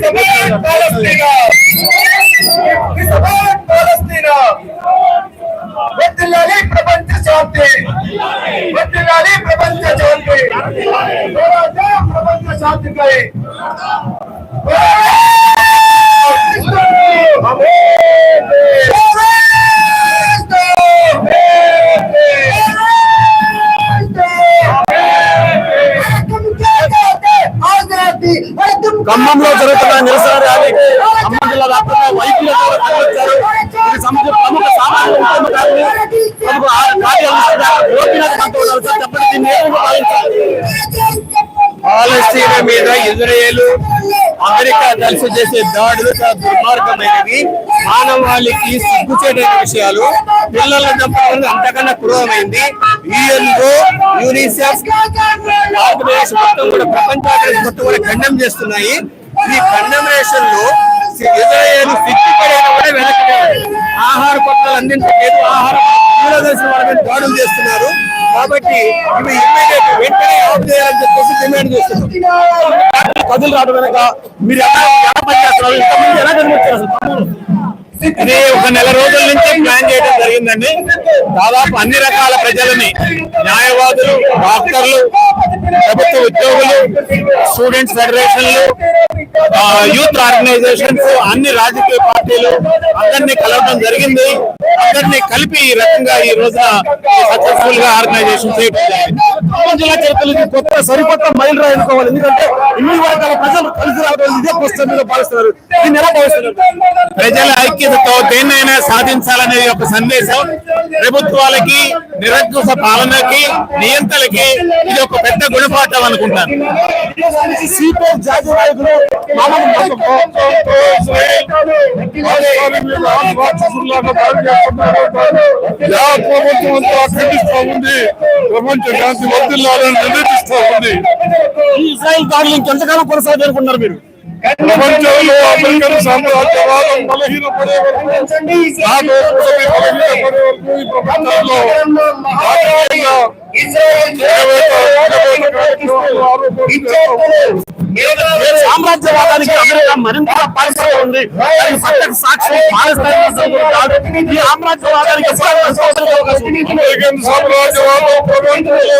Palestina! Telangana మీద Israel America కలిసి చేసే దాడులు చాలా దుర్మార్గమైనవి. మానవాళికి సిగ్గుచేటైన విషయాలు. పిల్లల చంపడం అంతకన్నా క్రూరమైంది. యుఎన్ఓ యూనిసెఫ్ భారతదేశ మొత్తం కూడా ప్రపంచ మొత్తం కూడా ఖండం చేస్తున్నాయి. ఈ ఖండమేషన్లో ఇజ్రాయేల్ సిగ్గుపడైన కూడా వెనక్కి ఆహార పట్టాలు అందించలేదు ఆహార దాడులు చేస్తున్నారు. కాబట్టి ఇవి ఇమ్మీడియట్ వెంటనే ఆఫ్ చేయాలని చెప్పేసి డిమాండ్ చేస్తున్నాం. కదులు రావడం వెనక మీరు ఎలా పనిచేస్తున్నారు ఇంతకుముందు ఎలా కనిపించారు అసలు? ఇది ఒక నెల రోజుల నుంచి ప్లాన్ చేయడం జరిగిందండి. దాదాపు అన్ని రకాల ప్రజలని న్యాయవాదులు డాక్టర్లు ప్రభుత్వ ఉద్యోగులు స్టూడెంట్స్ ఫెడరేషన్లు యూత్ ఆర్గనైజేషన్స్ అన్ని రాజకీయ పార్టీలు అందరినీ కలవడం జరిగింది. అందరినీ కలిపి ఈ రకంగా ఈ రోజున సక్సెస్ఫుల్గా ఆర్గనైజేషన్ చేయడం జిల్లా చరిత్రలో కొత్త సరికొత్త మైల్ రాయి అనుకోవాలి ఎందుకంటే ఇన్ని వర్గాల ప్రజలు కలిసి రావడం ఇదే పుస్తకం భావిస్తున్నారు. దీన్ని ఎలా భావిస్తున్నారు? ప్రజల ఐక్యతతో దేన్నైనా సాధించాలనేది ఒక సందేశం ప్రభుత్వాలకి నిరంకుశ పాలనకి నియంత్రణకి ఇది ఒక పెద్ద గుణపాఠం అనుకుంటాను. ప్రభుత్వం అంతా ప్రపంచ శాంతి వర్దిల్లాలని ఉంది ఈ ఇజ్రాయెల్ దాడులు ఇంకెంతకాలం కొనసాగాలనుకుంటున్నారు మీరు? ప్రపంచంలో అమెరికన్ సామ్రాజ్యవాదం బలహీనపడే వరకు నాటో కూటమి బలహీనపడే వరకు ఈ ప్రపంచంలో రాజకీయంగా సామ్రాజ్యవాదానికి మరింత పాల్పడి ఉంది. ఈ సామ్రాజ్యవాదానికి సామ్రాజ్యవాదం ప్రపంచంలో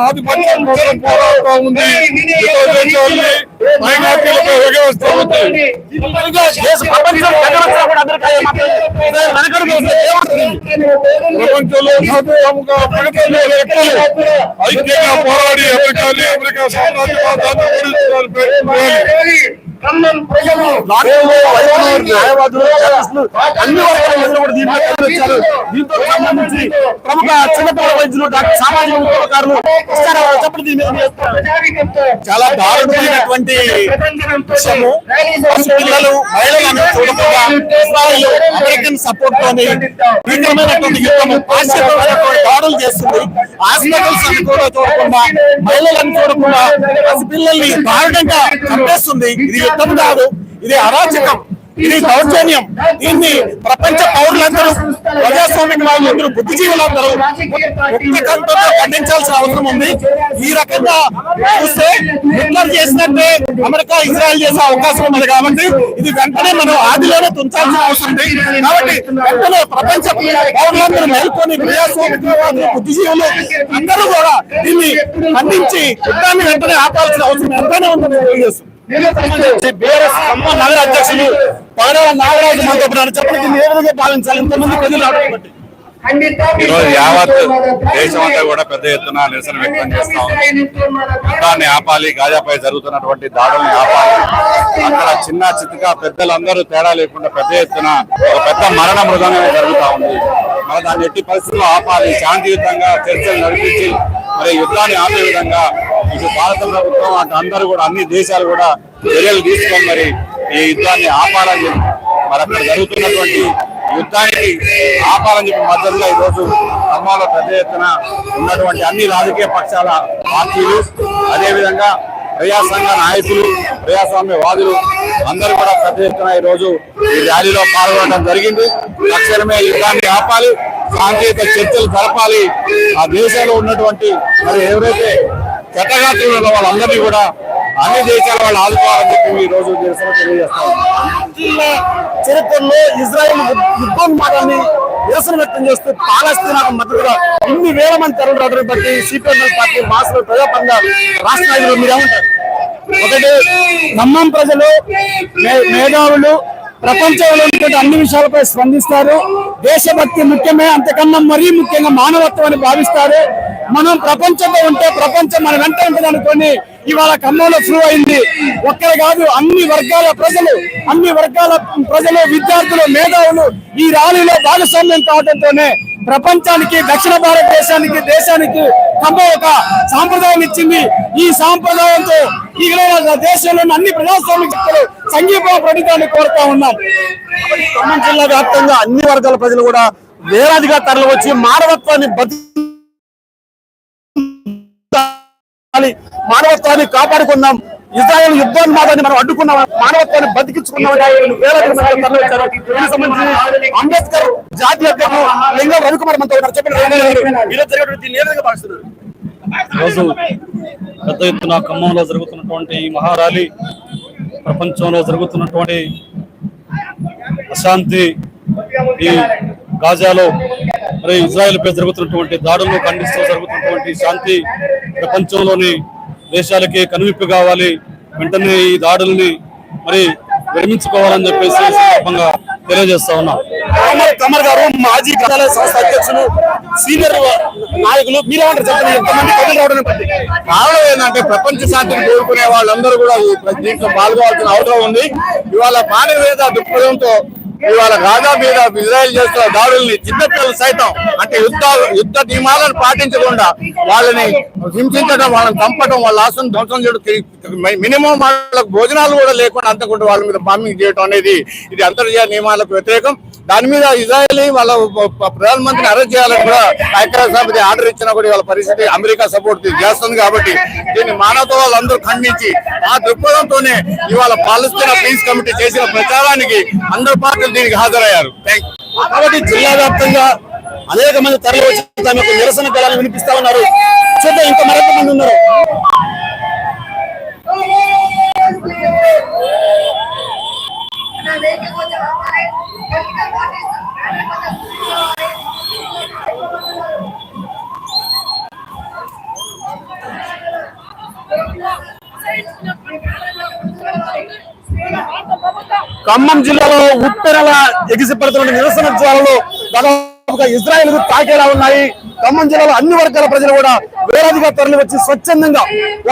ఆధిపత్యం పోరాడుతూ ఉంది. మైనార్టీలపై ఉంది. ఐక్యంగా పోరాడి అమెరికాని అమెరికా సామ్రాజ్యవాదాన్ని ఓడించడానికి ప్రయత్నం చేయాలి లాఠీలు, వైద్యులు, న్యాయవాదులు, జర్నలిస్టులు అన్ని వర్గాల ప్రజలు కూడా దీంట్లో కలిసి వచ్చారు. దీంతో సంబంధించి ప్రముఖ చిన్నపిల్లల వైద్యులు డాక్టర్ సామాజిక ఉద్యోగకారులు వస్తారు. చెప్పండి దీని మీద మీ అభిప్రాయం. చాలా దారుణమైనటువంటి విషయము పిల్లలు చూడకుండా ఇజ్రాయెల్ అమెరికన్ సపోర్ట్ తోని భీకరమైనటువంటి యుద్ధము పాశ్చాత్యమైనటువంటి దాడులు చేస్తుంది హాస్పిటల్స్ అని కూడా చూడకుండా మహిళలను చూడకుండా పిల్లల్ని దారుణంగా చంపేస్తుంది ఇది యుద్ధం కాదు. ఇది అరాచకం. ఇది దౌర్జన్యం. దీన్ని ప్రపంచ పౌరులందరూ ప్రజాస్వామిక వాళ్ళందరూ బుద్ధిజీవులందరూ ముక్త ఖండించాల్సిన అవసరం ఉంది. ఈ రకంగా చూస్తే హిట్లర్ చేసినట్టే అమెరికా ఇజ్రాయెల్ చేసే అవకాశం ఉంది కాబట్టి ఇది వెంటనే మనం ఆదిలోనే తుంచాల్సిన అవసరం ఉంది. కాబట్టి వెంటనే ప్రపంచ పౌరులందరూ మేల్కొని ప్రజాస్వామిక బుద్ధిజీవులు అందరూ కూడా దీన్ని ఖండించి యుద్ధాన్ని వెంటనే ఆపాల్సిన అవసరం ఎంతనే ఉందని తెలియజేస్తుంది బీఆర్ఎస్ ఖమ్మం నగర అధ్యక్షులు పగడవ నాగరాజు. చెప్పండి దీన్ని ఏ విధంగా భావించాలి? ఇంతమంది ప్రజలు ఈరోజు యావత్ దేశం అంతా కూడా పెద్ద ఎత్తున నిరసన వ్యక్తం చేస్తా ఉంది. యుద్ధాన్ని ఆపాలి గాజాపై జరుగుతున్నటువంటి దాడుల్ని ఆపాలి. అక్కడ చిన్న చితక పెద్దలందరూ తేడా లేకుండా పెద్ద ఎత్తున ఒక పెద్ద మరణ మృదంగా జరుగుతా ఉంది. మరి దాన్ని ఎట్టి పరిస్థితుల్లో ఆపాలి శాంతియుతంగా చర్చలు నడిపించి మరి యుద్ధాన్ని ఆపే విధంగా ఇటు భారత ప్రభుత్వం అటు అందరూ కూడా అన్ని దేశాలు కూడా చర్యలు తీసుకొని మరి ఈ యుద్ధాన్ని ఆపాలని చెప్పి మరి అక్కడ జరుగుతున్నటువంటి యుద్ధానికి ఆపాలని చెప్పి మద్దతుగా ఈ రోజు ఖమ్మంలో పెద్ద ఎత్తున ఉన్నటువంటి అన్ని రాజకీయ పక్షాల పార్టీలు అదేవిధంగా ప్రజాసంఘ నాయకులు ప్రజాస్వామ్య వాదులు అందరూ కూడా పెద్ద ఎత్తున ఈ రోజు ఈ ర్యాలీలో పాల్గొనడం జరిగింది. తక్షణమే యుద్ధాన్ని ఆపాలి. సాంకేతిక చర్చలు జరపాలి. ఆ దేశంలో ఉన్నటువంటి మరి ఎవరైతే చట్టగాత్రులు ఉన్న వాళ్ళందరినీ కూడా అన్ని దేశాల వాళ్ళు ఆదుకోవాలని చెప్పి ఈ రోజు నిరసన తెలియజేస్తాం చరిత్రలో ఇజ్రాయెల్ యుద్ధోన్మాదాన్ని నిరసన వ్యక్తం చేస్తూ పాలస్తీనాకు మద్దతుగా ఇన్ని వేల మంది తరలి రావడం బట్టి సిపిఎంఎల్ పార్టీ మాసులు ప్రజాపంగా రాష్ట్ర నాయకులు మీరేమంటారు ఒకటి ఖమ్మం ప్రజలు మే- మేధావులు ప్రపంచంలో అన్ని విషయాలపై స్పందిస్తారు. దేశభక్తి ముఖ్యమే అంతకన్నా మరీ ముఖ్యంగా మానవత్వం అని భావిస్తారు. మనం ప్రపంచంలో ఉంటే ప్రపంచం మన వెంట ఉంటుంది అనుకోని ఇవాళ ఖమ్మంలో ఫ్లూ అయింది. ఒక్కరే కాదు అన్ని వర్గాల ప్రజలు అన్ని వర్గాల ప్రజలు విద్యార్థులు మేధావులు ఈ ర్యాలీలో భాగస్వామ్యం కావడంతోనే ప్రపంచానికి దక్షిణ భారతదేశానికి దేశానికి ఖమ్మం ఒక సాంప్రదాయం ఇచ్చింది. ఈ సాంప్రదాయంతో ఈ దేశంలోని అన్ని ప్రజాస్వామిక శక్తులు సంఘీభావ ప్రకటితాన్ని కోరుతా ఉన్నాం. ఖమ్మం జిల్లా వ్యాప్తంగా అన్ని వర్గాల ప్రజలు కూడా వేలాదిగా తరలి వచ్చి మానవత్వాన్ని బతి మానవత్వాన్ని కాపాడుకుందాం. ఇజ్రాయెల్ యుద్ధోన్మాదాన్ని మనం అడ్డుకున్నాం. మానవత్వాన్ని బతికించుకున్నాం. అంబేద్కర్ జాతీయ అధ్యక్షుడు లింగం రవికుమార్ మనతో ఉన్నారు. ఈరోజు రోజు పెద్ద ఎత్తున ఖమ్మంలో జరుగుతున్నటువంటి ఈ మహారాలి ప్రపంచంలో జరుగుతున్నటువంటి అశాంతి ఈ గాజాలో మరి ఇజ్రాయెల్పై జరుగుతున్నటువంటి దాడులను ఖండిస్తూ జరుగుతున్నటువంటి శాంతి ప్రపంచంలోని దేశాలకి కనువిప్పు కావాలి వెంటనే ఈ దాడుల్ని మరి విరమించుకోవాలని చెప్పేసి సందర్భంగా తెలియజేస్తా ఉన్నాం. కమర్ కమర్ గారు మాజీ కార్యాలయ సంస్థ అధ్యక్షులు సీనియర్ నాయకులు మీరేమంటారు చెప్పండి? ఎంతమంది కథలు రావడం కారణం ఏంటంటే ప్రపంచ శాంతిని కోరుకునే వాళ్ళందరూ కూడా దీంట్లో పాల్గొవాల్సిన అవసరం ఉంది. ఇవాళ మానవీయత దృక్పథంతో ఇవాళ గాజా మీద ఇజ్రాయెల్ చేస్తున్న దాడుల్ని చిన్నపిల్లలు సైతం అంటే యుద్ధ యుద్ధ నియమాలను పాటించకుండా వాళ్ళని హింసించడం వాళ్ళని చంపడం వాళ్ళ ఆశను ధ్వంసం చేయడం మినిమం వాళ్ళకు భోజనాలు కూడా లేకుండా అంతకుండా వాళ్ళ మీద బాంబింగ్ చేయడం అనేది ఇది అంతర్జాతీయ నియమాలకు వ్యతిరేకం. దాని మీద ఇజ్రాయల్ వాళ్ళ ప్రధానమంత్రిని అరెస్ట్ చేయాలని కూడా ఐక్యరాజ్య ఆర్డర్ ఇచ్చినా కూడా వాళ్ళ పరిస్థితి అమెరికా సపోర్ట్ చేస్తుంది కాబట్టి దీన్ని మానవత వాళ్ళందరూ ఖండించి ఆ దృక్పథంతోనే ఇవాళ పాలస్తీనా పీస్ కమిటీ చేసిన ప్రచారానికి అందరు పార్టీలు దీనికి హాజరయ్యారు. కాబట్టి జిల్లా వ్యాప్తంగా అనేక మంది తరలి వచ్చి తమ యొక్క నిరసన గలాన్ని వినిపిస్తా ఉన్నారు. చూద్దాం ఇంకా మరొక మంది ఉన్నారు? ఖమ్మం జిల్లాలో ఉప్పెనల ఎగిసిపడుతున్న నిరసన జ్వాలలు ఒక ఇజ్రాయెల్ తాకేలా ఉన్నాయి. ఖమ్మం జిల్లాలో అన్ని వర్గాల ప్రజలు కూడా వేలాదిగా తరలి వచ్చి స్వచ్ఛందంగా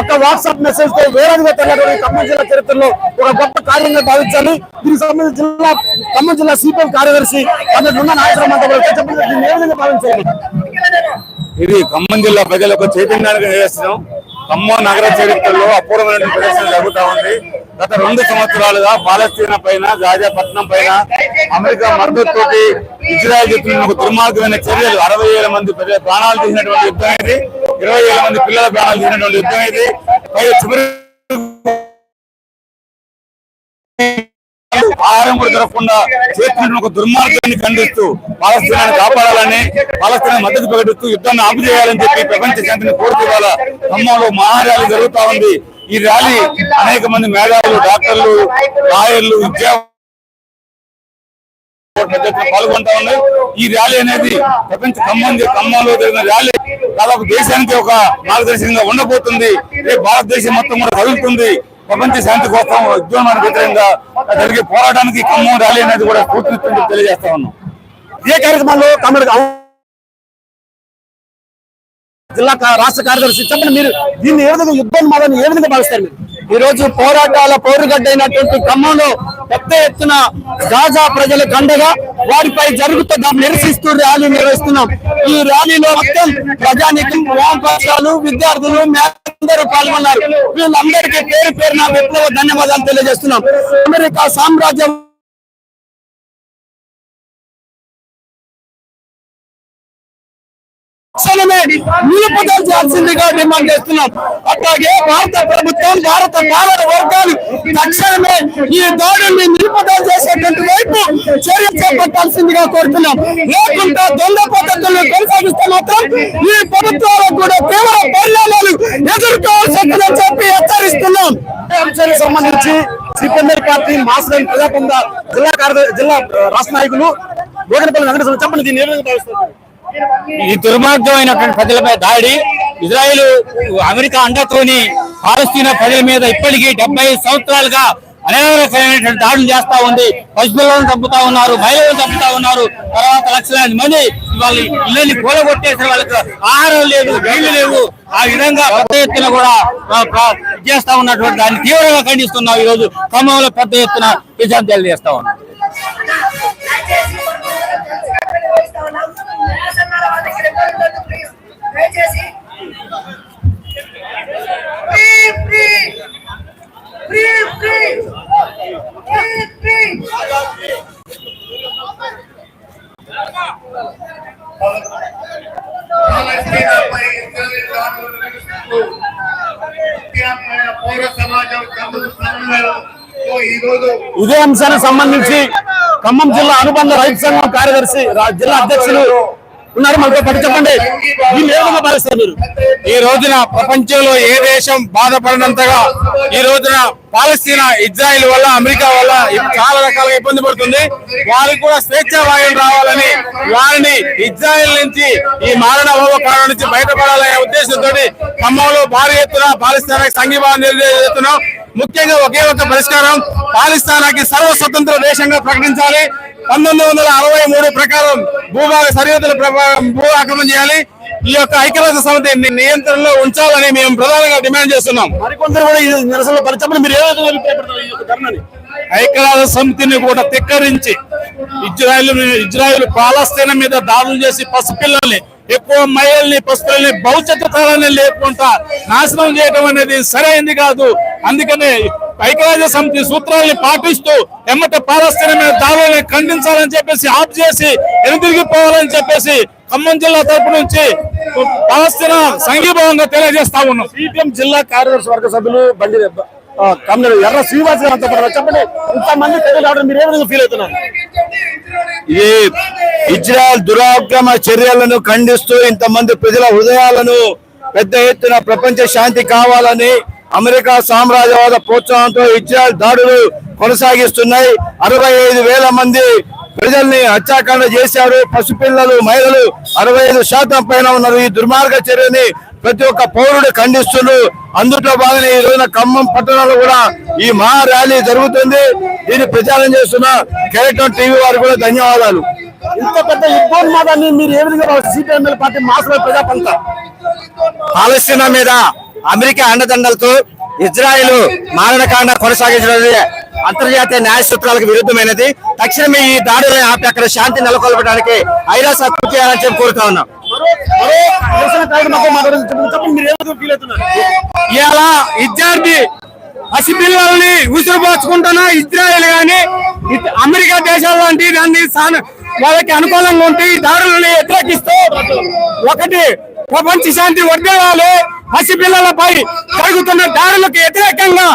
ఒక వాట్సాప్ మెసేజ్తో వేలాదిగా తరలినటువంటి ఖమ్మం జిల్లా చరిత్రలో ఒక గొప్ప కార్యంగా భావించాలి దీనికి సంబంధించి జిల్లా ఖమ్మం జిల్లా సిపిఎం కార్యదర్శి అందులో ఉన్న నాయకులు భావించాలి ఇది ఖమ్మం జిల్లా ప్రజలకు చైతన్యానికి నిదర్శనం ఖమ్మం నగర చరిత్రలో అపూర్వమైన ప్రదర్శన జరుగుతా ఉంది. గత రెండు సంవత్సరాలుగా పాలస్తీనా పైన గాజాపట్నం పైన అమెరికా మద్దతు ఇజ్రాయల్ చెప్తున్న ఒక దుర్మార్గమైన చర్యలు. అరవై వేల మంది ప్రాణాలు తీసినటువంటి యుద్ధం ఇది. ఇరవై వేల మంది పిల్లల ప్రాణాలు తీసినటువంటి యుద్ధం ఇది. పైగా చివరి ఆహారం కూడా దొరకకుండా చేస్తున్న ఒక దుర్మార్గాన్ని ఖండిస్తూ పాలస్తీనాన్ని కాపాడాలని పాలస్తీనా మద్దతు ప్రకటిస్తూ యుద్ధాన్ని ఆపు చేయాలని చెప్పి ప్రపంచ శాంతిని కోరుతూ ఇవాళ ఖమ్మంలో మహారాలు జరుగుతా ఉంది. ఈ ర్యాలీ అనేక మంది మేధావులు డాక్టర్లు లాయర్లు విద్యా పాల్గొంటా ఉన్నాయి. ఈ ర్యాలీ అనేది ప్రపంచ ఖమ్మం ఖమ్మంలో జరిగిన ర్యాలీ. దాదాపు దేశానికి ఒక మార్గదర్శకంగా ఉండబోతుంది. రేపు భారతదేశం మొత్తం కూడా కదులుతుంది. ప్రపంచ శాంతి కోసం ఉద్యమానికి వ్యతిరేకంగా జరిగే పోరాటానికి ఖమ్మం ర్యాలీ అనేది కూడా పూర్తి తెలియజేస్తా ఉన్నాం. ఏ కార్యక్రమాల్లో తమిళ జిల్లా రాష్ట్ర కార్యదర్శి చెప్పండి మీరు దీన్ని ఏ విధంగా యుద్ధోన్మాదాన్ని ఏ విధంగా భావిస్తారు మీరు? ఈ రోజు పోరాటాల పౌరుగడ్డ అయినటువంటి ఖమ్మంలో పెద్ద ఎత్తున గాజా ప్రజల కండగా వారిపై జరుగుతున్న నిరసిస్తూ ర్యాలీ నిర్వహిస్తున్నాం. ఈ ర్యాలీలో మొత్తం ప్రజానికం వామపక్షాలు విద్యార్థులు అందరూ పాల్గొన్నారు. వీళ్ళందరికీ పేరు పేరున విప్లవ ధన్యవాదాలు తెలియజేస్తున్నాం. అమెరికా సామ్రాజ్యం నిలుపుదల్చాల్సిందిగా డిమాండ్ చేస్తున్నాం. అట్లాగే భారత ప్రభుత్వం భారత పాలన వర్గాలు తక్షణమే ఈ దాడుల్ని నిలుపుదల చేసేటువంటి వైపు చర్య చేపట్టాల్సిందిగా కోరుతున్నాం. లేకుంటే దొంగ పద్ధతులను కొనసాగిస్తే మాత్రం ఈ ప్రభుత్వాలకు కూడా తీవ్ర పరిణామాలు ఎదుర్కోవాల్సి వస్తుందని చెప్పి హెచ్చరిస్తున్నాం. సంబంధించి సిపిఎంఎల్ పార్టీ మాస్టర్ ప్రజాపంద జిల్లా కార్యదర్శి జిల్లా రాష్ట్ర నాయకులు గోగనపల్లి వెంకటేశ్వర చెప్పండి దీన్ని ఏ విధంగా భావిస్తున్నారు? ఈ దుర్మార్గమైనటువంటి ప్రజలపై దాడి ఇజ్రాయెల్ అమెరికా అండతోని పాలస్తీనా ప్రజల మీద ఇప్పటికీ డెబ్బై సంవత్సరాలుగా అనేక రకమైనటువంటి దాడులు చేస్తా ఉంది. పశువులను చంపుతా ఉన్నారు మహిళలను చంపుతా ఉన్నారు. తర్వాత లక్షలాది మంది వాళ్ళ ఇళ్ళని కూలగొట్టేసిన వాళ్ళకి ఆహారం లేదు నీళ్ళు లేవు. ఆ విధంగా పెద్ద ఎత్తున కూడా చేస్తా ఉన్నటువంటి దాన్ని తీవ్రంగా ఖండిస్తున్నాం. ఈ రోజు ఖమ్మంలో పెద్ద ఎత్తున విజయం తెలియజేస్తా ఉన్నాం. దయచేసి. Free free free free free free ఇదే అంశానికి సంబంధించి ఖమ్మం జిల్లా అనుబంధ రైతు సంఘం కార్యదర్శి జిల్లా అధ్యక్షులు ఉన్నారు మనతో పాటు చెప్పండి. వీళ్ళు ఏ విధంగా భావిస్తారు మీరు. ఈ రోజున ప్రపంచంలో ఏ దేశం బాధపడినంతగా ఈ రోజున పాలస్తీనా ఇజ్రాయిల్ వల్ల అమెరికా వల్ల చాలా రకాలుగా ఇబ్బంది పడుతుంది. వారికి కూడా స్వేచ్ఛ వాయువు రావాలని వారిని ఇజ్రాయిల్ నుంచి ఈ మారణ హోమకాలం నుంచి బయటపడాలనే ఉద్దేశంతో ఖమ్మంలో భారీ ఎత్తున పాలస్తీనాకి సంఘీభావం తెలియజేస్తున్నాం ముఖ్యంగా ఒకే ఒక పరిష్కారం పాలిస్తానాకి సర్వ స్వతంత్ర దేశంగా ప్రకటించాలి. పంతొమ్మిది వందల అరవై మూడు ప్రకారం భూభాగ సరిహద్దుల భూ ఆక్రమణ చేయాలి. ఈ యొక్క ఐక్యరాజ్య సమితి నియంత్రణలో ఉంచాలని మేము ప్రధానంగా డిమాండ్ చేస్తున్నాం. మరికొందరు కూడా ఈ నిరసనలో మీరు ఐక్యరాజ్య సమితిని కూడా తిక్కరించి ఇజ్రాయెల్ ఇజ్రాయెల్ పాలస్తీనా మీద దాడులు చేసి పసిపిల్లల్ని ఎక్కువ మహిళల్ని పసిపిల్లల్ని భవిష్యత్తు తరాన్ని లేకుండా నాశనం చేయడం అనేది సరైంది కాదు. అందుకనే ఐక్యరాజ్య సమితి సూత్రాల్ని పాటిస్తూ ఎమ్మట పాలస్తీనా మీద దాడులను ఖండించాలని చెప్పేసి ఆఫ్ చేసి ఎనుదిరిగిపోవాలని చెప్పేసి ఖమ్మం జిల్లా తరపు నుంచి పాలస్తీనా సంఘీభావంగా తెలియజేస్తా ఉన్నాం. సిపిఎం జిల్లా కార్యదర్శి వర్గ సభ్యులు బండి కమ్యూనల్ ఎర్ర శ్రీనివాస్ గారు అంతా. చెప్పండి. ఇంతమంది రావడం మీరు ఏ విధంగా ఫీల్ అవుతున్నారు? ఈ ఇజ్రాయల్ దురాక్రమ చర్యలను ఖండిస్తూ ఇంతమంది ప్రజల హృదయాలను పెద్ద ఎత్తున ప్రపంచ శాంతి కావాలని అమెరికా సామ్రాజ్యవాద ప్రోత్సాహంతో ఇజ్రాయల్ దాడులు కొనసాగిస్తున్నాయి. అరవై ఐదు వేల మంది ప్రజల్ని హత్యాకాండ చేశారు. పసిపిల్లలు మహిళలు అరవై ఐదు శాతం పైన ఉన్నారు. ఈ దుర్మార్గ చర్యని ప్రతి ఒక్క పౌరుడు ఖండిస్తున్నారు అందులో భాగంగా ఈ రోజున ఖమ్మం పట్టణంలో కూడా ఈ మహా ర్యాలీ జరుగుతుంది. దీన్ని ప్రచారం చేస్తున్న కేరటం టీవీ వారికి కూడా ధన్యవాదాలు. ఇంత పెద్ద యుద్ధోన్మాదాన్ని మీరు ఏ విధంగా సిపిఎం పార్టీ మాసలో ప్రజాపంత పాలస్తీనా మీద అమెరికా అండదండలతో ఇజ్రాయెల్ మారణకాండ కొనసాగించడం అంతర్జాతీయ న్యాయ సూత్రాలకు విరుద్ధమైనది. తక్షణమే ఈ దాడులను ఆపి అక్కడ శాంతి నెలకొల్పడానికి ఐరాస కృషి చేయాలని చెప్పి కోరుతా ఉన్నాం. ఇలా విద్యార్థి పసిపిల్లల్ని ఉసిరిపోచుకుంటున్న ఇజ్రాయెల్ గాని అమెరికా దేశాల లాంటి దాన్ని సాన- వాళ్ళకి అనుకూలంగా ఉంటే ఈ దారులను వ్యతిరేకిస్తూ ఒకటి ప్రపంచ శాంతి వర్గాలు పసిపిల్లలపై జరుగుతున్న దారులకు వ్యతిరేకంగా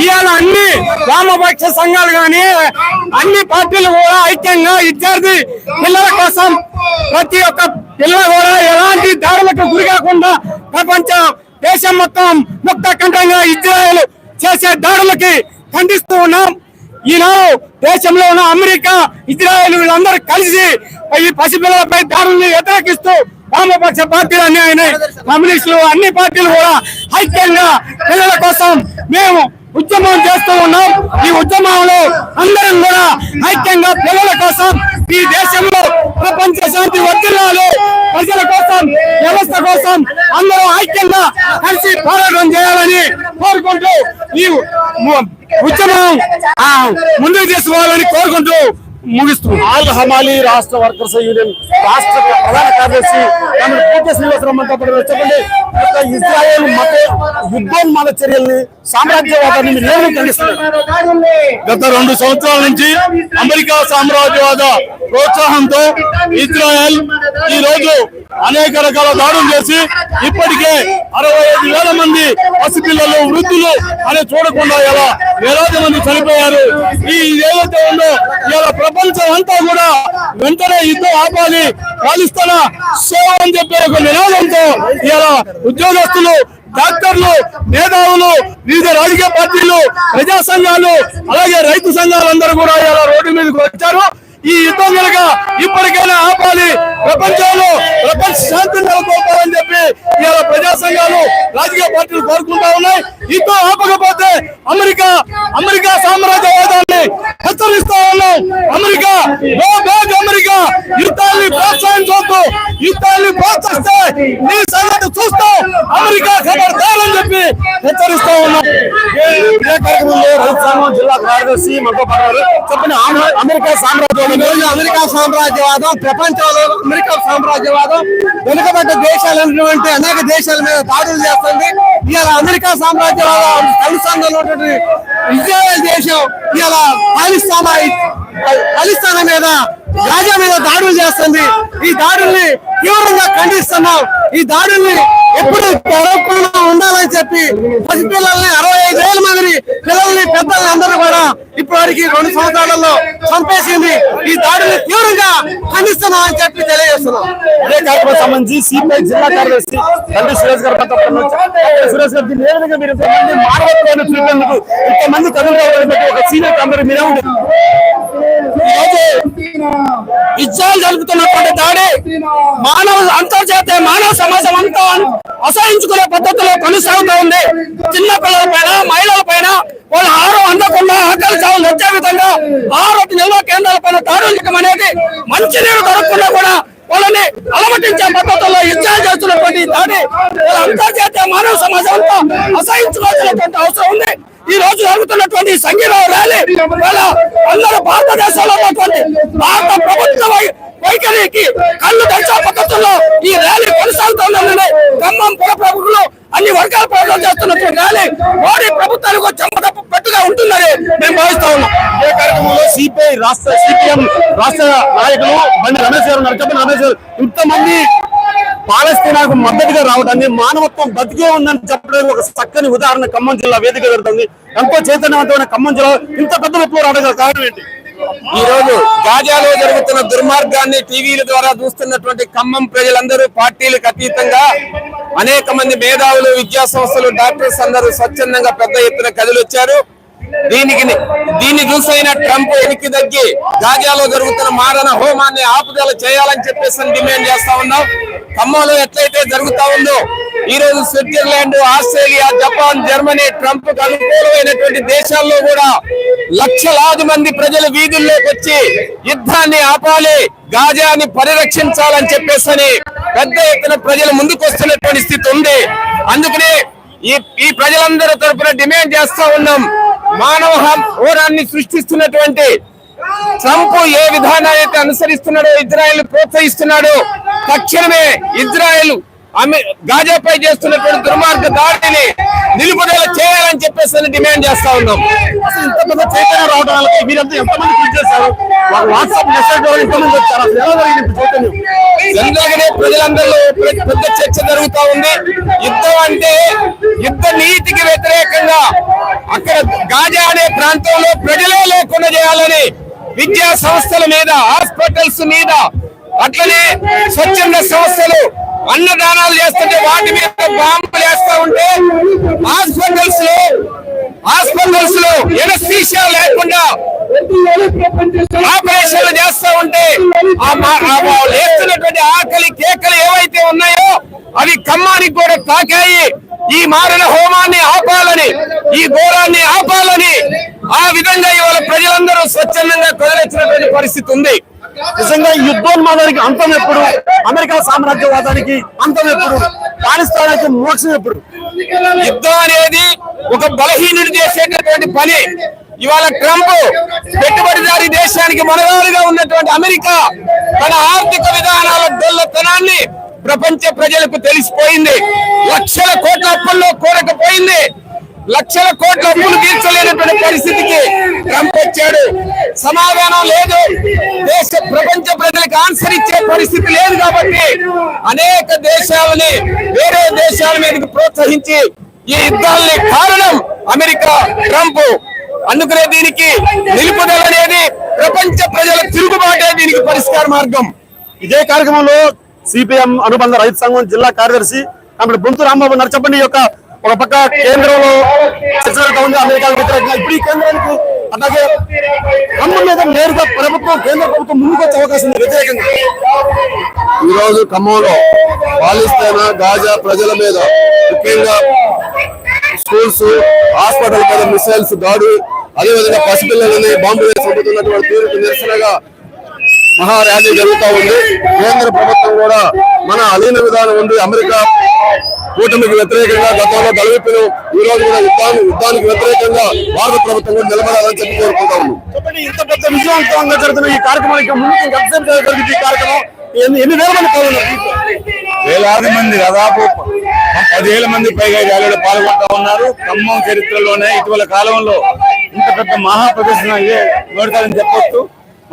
ఇవాళ అన్ని వామపక్ష సంఘాలు కానీ అన్ని పార్టీలు కూడా ఐక్యంగా విద్యార్థి పిల్లల కోసం ప్రతి ఒక్క పిల్ల కూడా ఎలాంటి దారులకు గురి కాకుండా ప్రపంచ దేశం మొత్తం ముక్త కంఠంగా ఇజ్రాయల్ చేసే దారులకి ఖండిస్తూ ఉన్నాం. ఈనాడు దేశంలో ఉన్న అమెరికా ఇజ్రాయెల్ వీళ్ళందరూ కలిసి ఈ పసిపిల్లలపై దాడుల్ని వ్యతిరేకిస్తూ వామపక్ష పార్టీలు అన్ని ఆయన కమ్యూనిస్టులు అన్ని పార్టీలు కూడా ఐక్యంగా పిల్లల కోసం మేము ఉద్యమం చేస్తూ ఉన్నాం. ఈ ఉద్యమంలో అందరం కూడా ఐక్యంగా పిల్లల కోసం ఈ దేశంలో ప్రపంచ శాంతి వర్తిల్లాలి ప్రజల కోసం వ్యవస్థ కోసం అందరూ ఐక్యంగా కలిసి పోరాటం చేయాలని కోరుకుంటూ ఈ ఉద్యమం ముందుకు తీసుకోవాలని కోరుకుంటూ ముగిస్తున్నాం. ఆల్ హమాలి రాష్ట్ర వర్కర్స్ యూనియన్ రాష్ట్ర ప్రధాన కార్యదర్శి తమిళ శ్రీనివాసరావు చెప్పండి ఇజ్రాయెల్ మత యుద్ధోన్మాద చర్యల్ని సామ్రాజ్యవాదాన్ని మీరు ఖండిస్తున్నారు గత రెండు సంవత్సరాల నుంచి అమెరికా సామ్రాజ్యవాద ప్రోత్సాహంతో ఇజ్రాయెల్ ఈ రోజు అనేక రకాల దాడులు చేసి ఇప్పటికే అరవై ఐదు వేల మంది పసిపిల్లలు వృద్ధులు అని చూడకుండా ఇలా వేలాది మంది చనిపోయారు. ఈ ఏదైతే ఉందో ఇలా ప్రపంచం అంతా కూడా వెంటనే యుద్ధం ఆపాలి పాలిస్తానా సో అని చెప్పే ఒక నినాదంతో ఇలా ఉద్యోగస్తులు డాక్టర్లు మేధావులు వివిధ రాజకీయ పార్టీలు ప్రజా సంఘాలు అలాగే రైతు సంఘాలందరూ కూడా ఇలా రోడ్డు మీదకి వచ్చారు. ఈ యుద్ధం కనుక ఇప్పటికైనా ఆపాలి. ప్రపంచంలో ప్రపంచ శాంతి నెలకొల్పాలని చెప్పి ఇలా ప్రజా సంఘాలు రాజకీయ పార్టీలు కోరుకుంటా ఉన్నాయి. యుద్ధం ఆపకపోతే అమెరికా అమెరికా సామ్రాజ్యవాదాన్ని హెచ్చరిస్తా ఉన్నాం. అమెరికా అమెరికా యుద్ధాన్ని ప్రోత్సహించవద్దు యుద్ధాన్ని ప్రోత్సహిస్తే నీ సంగతి చూస్తాం. అమెరికా ఖబర్దారని చెప్పి హెచ్చరిస్తా ఉన్నాం. కార్యక్రమంలో జిల్లా కార్యదర్శి చెప్పిన అమెరికా సామ్రాజ్యం అమెరికా సామ్రాజ్యవాదం ప్రపంచంలో అమెరికా సామ్రాజ్యవాదం వెనుకబడ్డ దేశాలైనటువంటి అనేక దేశాల మీద దాడులు చేస్తుంది. ఇలా అమెరికా సామ్రాజ్యవాదం పాకిస్తాన్ ఉన్నటువంటి ఇజ్రాయెల్ దేశం ఇలా పాలిస్తానా పాలిస్తానా మీద గాజా మీద దాడులు చేస్తుంది. ఈ దాడుల్ని తీవ్రంగా ఖండిస్తున్నాం. ఈ దాడుల్ని ఎప్పుడు జరగకుండా ఉండాలని చెప్పి పసిపిల్లల్ని అరవై ఐదు వేల మందిని పిల్లల్ని పెద్దల్ని అందరూ కూడా ఇప్పటివరకు రెండు సంవత్సరాలలో చంపేసింది. ఈ దాడుల్ని తీవ్రంగా ఖండిస్తున్నాం అని చెప్పి తెలియజేస్తున్నాం. ఇదే కార్యక్రమం సంబంధించి సిపిఐ జిల్లా కార్యదర్శి తండ్రి సురేష్ గారు మనతో ఉన్నారు. తండ్రి సురేష్ గారు దీన్ని ఏ విధంగా మీరు చూపేందుకు ఇంతమంది ఒక సీనియర్ అందరూ మీరే ఉంటారు ఇజ్రాయల్ జరుపుతున్నటువంటి దాడి మానవ అంతర్జాతీయ మానవ సమాజం అంతా అసహించుకునే పద్ధతిలో కొనసాగుతూ ఉంది. చిన్న పిల్లల పైన మహిళల పైన వాళ్ళ ఆహారం అందకుండా ఆకలి చావులు వచ్చే విధంగా ఆరోగ్య నిల్వ కేంద్రాల పైన దారుణ్యం అనేది మంచినీరు దొరకకుండా కూడా వాళ్ళని అలమటించే పద్ధతుల్లో ఇజ్రాయల్ చేస్తున్నటువంటి దాడి వాళ్ళ అంతర్జాతీయ మానవ సమాజం అంతా అసహించుకోవాల్సినటువంటి అవసరం ఉంది. ఈ రోజు జరుగుతున్నటువంటి ఈ సంఘీరావు ర్యాలీ అందరూ భారతదేశంలో ఉన్నటువంటి భారత ప్రభుత్వ వైఖరికి కళ్ళు తెరిచే పద్ధతుల్లో ఈ ర్యాలీ కొనసాగుతుందని ఖమ్మం పుర ప్రముఖులు అన్ని వర్గాల ప్రజలు చేస్తున్నటువంటి ర్యాలీ మోడీ ప్రభుత్వానికి చెంపదప్పు పెట్టుగా ఉంటుందని మేము భావిస్తా ఉన్నాం. ఈ కార్యక్రమంలో సిపిఐ రాష్ట్ర సిపిఎం రాష్ట్ర నాయకులు బండి రమేష్ గారు ఉన్నారు. చెప్పండి రమేష్ గారు ఇంతమంది పాలస్తీనాకు మద్దతుగా రావడాన్ని మానవత్వం బతికే ఉందని చెప్పడానికి ఒక చక్కని ఉదాహరణ ఖమ్మం జిల్లా వేదిక జరుగుతుంది ఎంతో చైతన్యవంతమైన ఖమ్మం జిల్లా ఇంత పెద్ద విప్లవం రావడం కారణం ఏంటి? ఈ రోజు గాజాలో జరుగుతున్న దుర్మార్గాన్ని టీవీల ద్వారా చూస్తున్నటువంటి ఖమ్మం ప్రజలందరూ పార్టీలకు అతీతంగా అనేక మంది మేధావులు విద్యా సంస్థలు డాక్టర్స్ అందరూ స్వచ్ఛందంగా పెద్ద ఎత్తున కదిలొచ్చారు. దీనికి దీన్ని చూసైన ట్రంప్ వెనక్కి తగ్గి గాజాలో జరుగుతున్న మారణ హోమాన్ని ఆపుదల చేయాలని చెప్పేసి డిమాండ్ చేస్తా ఉన్నాం. ఖమ్మంలో ఎట్లయితే జరుగుతా ఉందో ఈ రోజు Switzerland Australia Japan Germany Trump అనుకూలమైనటువంటి దేశాల్లో కూడా లక్షలాది మంది ప్రజలు వీధుల్లోకి వచ్చి యుద్ధాన్ని ఆపాలి గాజాని పరిరక్షించాలని చెప్పేసి పెద్ద ఎత్తున ప్రజలు ముందుకు వస్తున్నటువంటి స్థితి ఉంది. అందుకనే ఈ ఈ ప్రజలందరి తరపున డిమాండ్ చేస్తా ఉన్నాం మానవ హోరాన్ని సృష్టిస్తున్నటువంటి ట్రంప్ ఏ విధానాన్ని అయితే అనుసరిస్తున్నాడో ఇజ్రాయెల్ ప్రోత్సహిస్తున్నాడో తక్షణమే ఇజ్రాయెల్ గాజాపై చేస్తున్నటువంటి దుర్మార్గ దాడిని నిలుపుదల చేయాలని చెప్పేసి డిమాండ్ చేస్తా ఉన్నాం. అసలు ఇంత పెద్ద చైతన్యం రావడం వల్ల మీరంతా ఎంతమంది చేశారు? వాట్సాప్ మెసేజ్ ఎంతమంది వచ్చారు? అసలు ఎలా జరిగింది చైతన్యం? జనరల్గానే ప్రజలందరిలో పెద్ద పెద్ద చర్చ జరుగుతా ఉంది. యుద్ధం అంటే యుద్ధ నీతికి వ్యతిరేకంగా అక్కడ గాజా అనే ప్రాంతంలో ప్రజలే లేకుండా చేయాలని విద్యా సంస్థల మీద హాస్పిటల్స్ మీద అట్లనే స్వచ్ఛంద సంస్థలు అన్నదానాలు చేస్తుంటే వాటి మీద బాంబులు వేస్తా ఉంటే హాస్పిటల్స్లో హాస్పిటల్స్లో ఎనస్థీషియా లేకుండా ఆపరేషన్లు చేస్తా ఉంటే ఆ మా- ఆకలి కేకలు ఏవైతే ఉన్నాయో అవి కమ్మానికి కూడా తాకాయి. ఈ మారిన హోమాన్ని ఆపాలని ఈ ఘోరాన్ని ఆపాలని ఆ విధంగా ఇవాళ ప్రజలందరూ స్వచ్ఛందంగా కదిలించినటువంటి పరిస్థితి ఉంది. నిజంగా యుద్ధోన్మాదానికి అంతం ఎప్పుడు? అమెరికా సామ్రాజ్యవాదానికి అంతం ఎప్పుడు? పాకిస్తానానికి మోక్షం ఎప్పుడు? యుద్ధం అనేది ఒక బలహీనుడు చేసేటటువంటి పని. ఇవాళ ట్రంప్ పెట్టుబడిదారి దేశానికి మనగాలుగా ఉన్నటువంటి అమెరికా తన ఆర్థిక విధానాల డొల్లతనాన్ని ప్రపంచ ప్రజలకు తెలిసిపోయింది. లక్షల కోట్ల అప్పుల్లో కూరకపోయింది. లక్షల కోట్ల అప్పులు తీర్చలేనటువంటి పరిస్థితికి ట్రంప్ వచ్చాడు. సమాధానం లేదు. దేశ ప్రపంచ ప్రజలకు ఆన్సర్ ఇచ్చే పరిస్థితి లేదు కాబట్టి అనేక దేశాలని వేరే దేశాల మీదకి ప్రోత్సహించి ఈ యుద్ధాలని కారణం అమెరికా ట్రంప్. అందుకనే దీనికి నిలుపుదల అనేది ప్రపంచ ప్రజల తిరుగుబాటే దీనికి పరిష్కార మార్గం. ఇదే కార్యక్రమంలో సిపిఎం అనుబంధ రైతు సంఘం జిల్లా కార్యదర్శి అప్పుడు బొంతు రాంబాబు ఉన్నారు యొక్క ఒక పక్క కేంద్రంలో చర్చ జరుగుతూ ఉంది అమెరికా వ్యతిరేకంగా. ఇప్పుడు ఈ కేంద్రానికి అలాగే ఖమ్మం మీద నేరుగా ప్రభుత్వం కేంద్ర ప్రభుత్వం ముందుకొచ్చే అవకాశం ఉంది వ్యతిరేకంగా. ఈ రోజు ఖమ్మంలో పాలిస్తాన గాజా ప్రజల మీద ముఖ్యంగా స్కూల్స్ హాస్పిటల్ మీద మిసైల్స్ దాడు అదేవిధంగా పసిపిల్లలని బాంబు వేసి చంపుతున్నటువంటి తీరుకు నిరసనగా మహా ర్యాలీ జరుగుతూ ఉంది. కేంద్ర ప్రభుత్వం కూడా మన అలీన విధానం ఉంది. అమెరికా కూటమికి వ్యతిరేకంగా గతంలో గలవిప్పిను ఈ రోజు కూడా యుద్ధాన్ని యుద్ధానికి వ్యతిరేకంగా భారత ప్రభుత్వం కూడా నిలబడాలని చెప్పి కోరుకుంటా ఉన్నాం. ఇంత పెద్ద విజయవంతంగా జరుగుతున్న ఈ కార్యక్రమానికి జరిగింది ఈ కార్యక్రమం ఎన్ని వేల మంది వేలాది మంది దాదాపు పదివేల మంది పైగా ర్యాలీలో పాల్గొంటా ఉన్నారు. ఖమ్మం చరిత్రలోనే ఇటీవల కాలంలో ఇంత పెద్ద మహా ప్రదర్శన ఇదే నోడతారని చెప్పొచ్చు.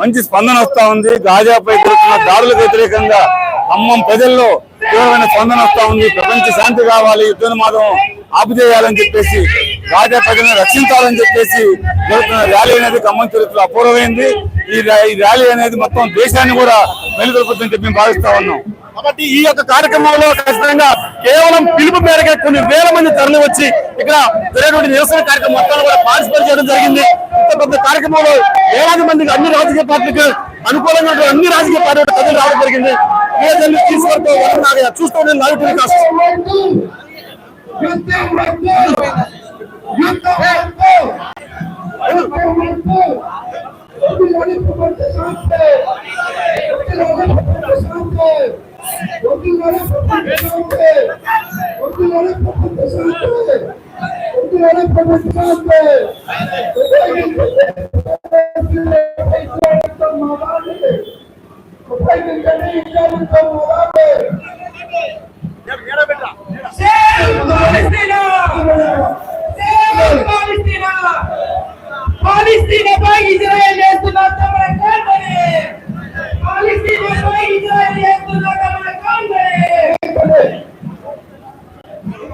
మంచి స్పందన వస్తా ఉంది. గాజాపై జరుగుతున్న దాడులకు వ్యతిరేకంగా ఖమ్మం ప్రజల్లో తీవ్రమైన స్పందన వస్తా ఉంది. ప్రపంచ శాంతి కావాలి యుద్ధోన్మాదం ఆపుచేయాలని చెప్పేసి గాజా ప్రజలను రక్షించాలని చెప్పేసి జరుగుతున్న ర్యాలీ అనేది ఖమ్మం చరిత్రలో అపూర్వమైంది. ఈ ఈ ర్యాలీ అనేది మొత్తం దేశాన్ని కూడా మెలుగొల్పుతుందని చెప్పి మేము భావిస్తా ఉన్నాం. కాబట్టి ఈ యొక్క కార్యక్రమంలో ఖచ్చితంగా కేవలం పిలుపు మేరకే కొన్ని వేల మంది తరలి వచ్చి ఇక్కడ జరిగినటువంటి నిరసన కార్యక్రమం మొత్తాన్ని కూడా పార్టిసిపేట్ చేయడం జరిగింది. ఇంత పెద్ద కార్యక్రమంలో వేలాది మందికి అన్ని రాజకీయ పార్టీలకు అనుకూలంగా అన్ని రాజకీయ పార్టీలు ప్రజలు రావడం జరిగింది. తీసుకుంటూ చూస్తూ ఉండే లైవ్ టెలికాస్ట్ యుద్ధం వద్దు యుద్ధం వద్దు యుద్ధం వద్దు వద్దులని ప్రపంచ శాంతి వద్దులని ప్రపంచ శాంతి వద్దులని ప్రపంచ శాంతి వద్దులని ప్రపంచ శాంతి వద్దులని ప్రపంచ శాంతి ఉపయోగించండి ఇంకా యుద్ధం పాలిస్తీనాపై ఇజ్రాయెల్ చేస్తున్న తమర కాల్వని పాలిస్తీనాపై ఇజ్రాయెల్ చేస్తున్న తమర కాల్వని